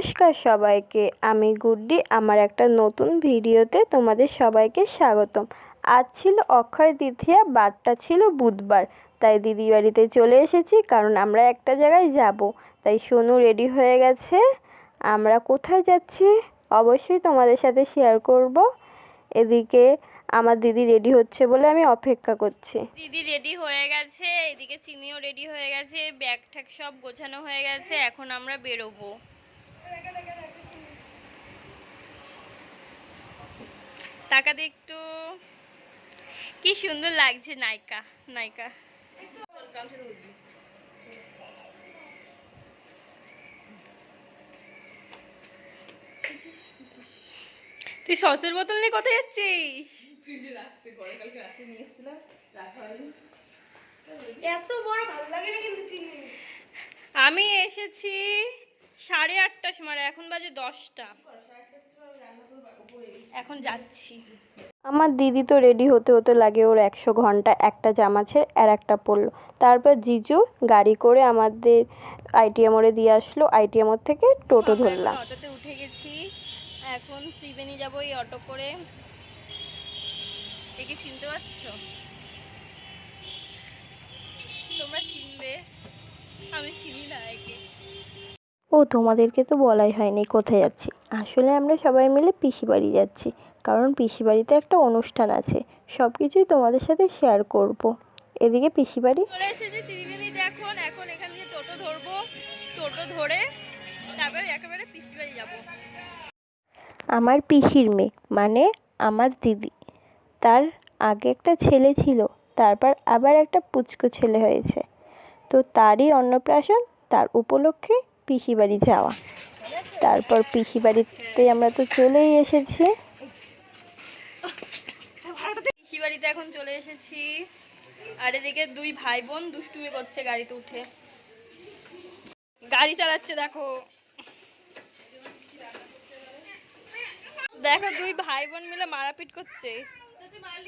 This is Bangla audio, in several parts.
নমস্কার সবাইকে, আমি গুড্ডি। আমার একটা নতুন ভিডিওতে তোমাদের সবাইকে স্বাগতম। আজ ছিল অক্ষয় দ্বিতীয়া, বারটা ছিল বুধবার। তাই দিদি বাড়িতে চলে এসেছি, কারণ আমরা একটা জায়গায় যাব। তাই সোনু রেডি হয়ে গেছে। আমরা কোথায় যাচ্ছি? অবশ্যই তোমাদের সাথে শেয়ার করব। এদিকে আমার দিদি রেডি হচ্ছে বলে আমি অপেক্ষা করছি। দিদি রেডি হয়ে গেছে, এদিকে চিনিও রেডি হয়ে গেছে ব্যাগ ঠ্যাগ সব গোছানো হয়ে গেছে, এখন আমরা বেরোবো। তাকাতে একটু কি সুন্দর লাগছে নায়িকা নায়িকা। তুই সসের বোতল নিয়ে কোথায় যাচ্ছিস? এত বড় ভালো লাগে না কিন্তু চিনি। আমি এসেছি সাড়ে আটটার সময় এখন বাজে দশটা। এখন যাচ্ছি। আমার দিদি তো রেডি হতে হতে লাগে ওর একশো ঘণ্টা একটা জামা ছেড়ে আর একটা পরলো। তারপর জিজু গাড়ি করে আমাদের আইটিএম মোড়ে দিয়ে আসলো। আইটিএম মোড় থেকে টোটো ধরলাম। অটোতে উঠে গেছি। এখন যাব এই অটো করে। একে চিনতে পারছ? তোমরা চিনবে। আমি চিনি না একে। ও তোমাদেরকে তো বলাই হয়নি কোথায় যাচ্ছি। আসলে আমরা সবাই মিলে পিসি বাড়ি যাচ্ছি কারণ পিসি বাড়িতে একটা অনুষ্ঠান আছে সব কিছুই তোমাদের সাথে শেয়ার করব। এদিকে পিসি বাড়ি? চলে এসেছি ত্রিবেণীতে এখন এখন এখান থেকে টোটো ধরবো টোটো ধরে তারপরে একেবারে পিসি বাড়ি যাব। আমার পিসির মেয়ে মানে আমার দিদি। তার আগে একটা ছেলে ছিল তারপর আবার একটা পুচকো ছেলে হয়েছে। তো তারই অন্নপ্রাশন তার উপলক্ষে পিসি বাড়ি যাওয়া। তারপর পিসি বাড়িতে আমরা তো চলেই এসেছি। পিসি বাড়িতে এখন চলে এসেছি। আর এদিকে দুই ভাই বোন দুষ্টুমি করছে গাড়িতে উঠে। গাড়ি চালাচ্ছে, দেখো। দেখো, দুই ভাই বোন মিলে মারাপিট করছে। ভাই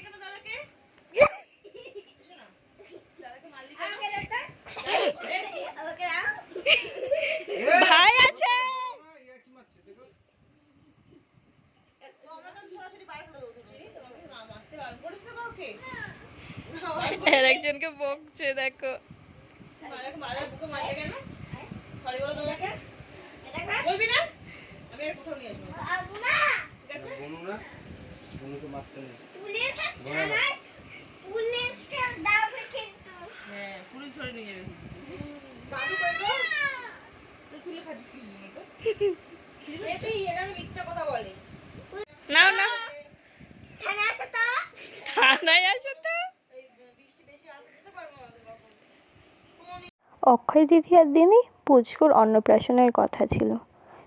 আর একজনকে বকছে দেখো। বনুরা অক্ষয় তৃতীয়ার দিনই পুচকুর অন্নপ্রাশনের কথা ছিল।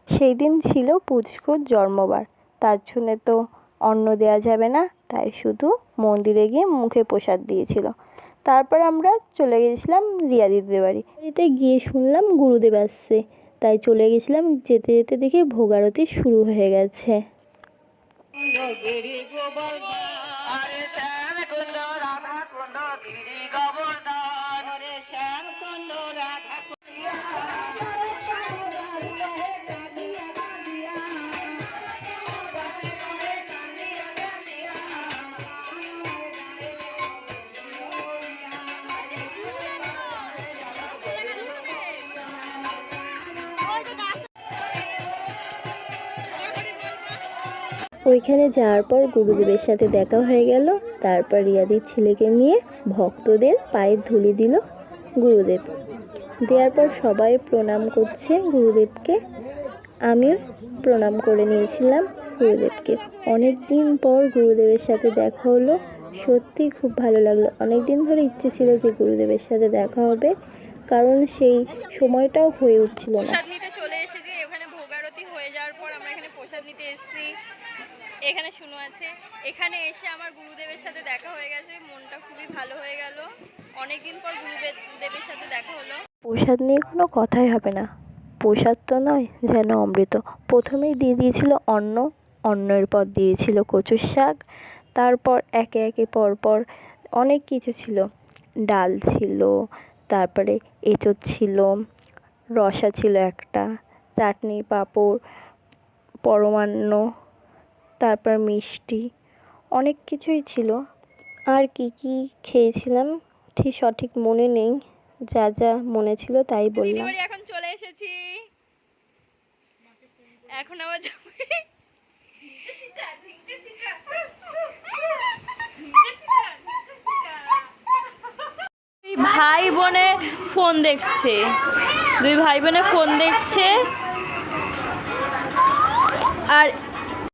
সেই দিন ছিল পুচকুর জন্মবার। তার জন্য তো অন্ন দেওয়া যাবে না, তাই শুধু মন্দিরে গিয়ে মুখে প্রসাদ দিয়েছিল। তারপর আমরা চলে গেছিলাম রিয়া দিদিদের বাড়ি। বাড়িতে গিয়ে শুনলাম গুরুদেব আসছে, তাই চলে গেছিলাম যেতে যেতে দেখি ভোগারতি শুরু হয়ে গেছে। ওইখানে যাওয়ার পর গুরুদেবের সাথে দেখা হয়ে গেল। তারপর রিয়াদির ছেলেকে নিয়ে ভক্তদের পায়ে ধুলি দিল গুরুদেব। দেওয়ার পর সবাই প্রণাম করছে গুরুদেবকে। আমিও প্রণাম করে নিয়েছিলাম গুরুদেবকে। অনেক দিন পর গুরুদেবের সাথে দেখা হলো। সত্যি খুব ভালো লাগল। অনেক দিন ধরে ইচ্ছে ছিল যে গুরুদেবের সাথে দেখা হবে। কারণ সেই সময়টাও হয়ে উঠছিল না। চলে এসেছি। এখানে ভোগারতি হয়ে যাওয়ার পর আমরা এখানে প্রসাদ নিতে এসেছি। এখানে শুনো আছে। এখানে এসে আমার গুরুদেবের সাথে দেখা হয়ে গেছে। মনটা খুবই ভালো হয়ে গেল। অনেকদিন পর গুরুদেব দেবের সাথে দেখা হলো। প্রসাদ নিয়ে কোনো কথাই হবে না। প্রসাদ তো নয়, যেন অমৃত। প্রথমেই দিয়ে দিয়েছিল অন্ন, অন্নের পর দিয়েছিল কচুর শাক, তারপর একে একে পর পর অনেক কিছু ছিল। ডাল ছিল, তারপরে এঁচোড় ছিল, রসা ছিল একটা, চাটনি, পাঁপড়, পরমান্ন তারপর মিষ্টি অনেক কিছুই ছিল। আর কি কি খেয়েছিলাম ঠিক সঠিক মনে নেই যা যা মনে ছিল তাই বললাম। এখন চলে এসেছি। এখন আবার ভাই বোনে ফোন দেখছে। দুই ভাই বোনে ফোন দেখছে। আর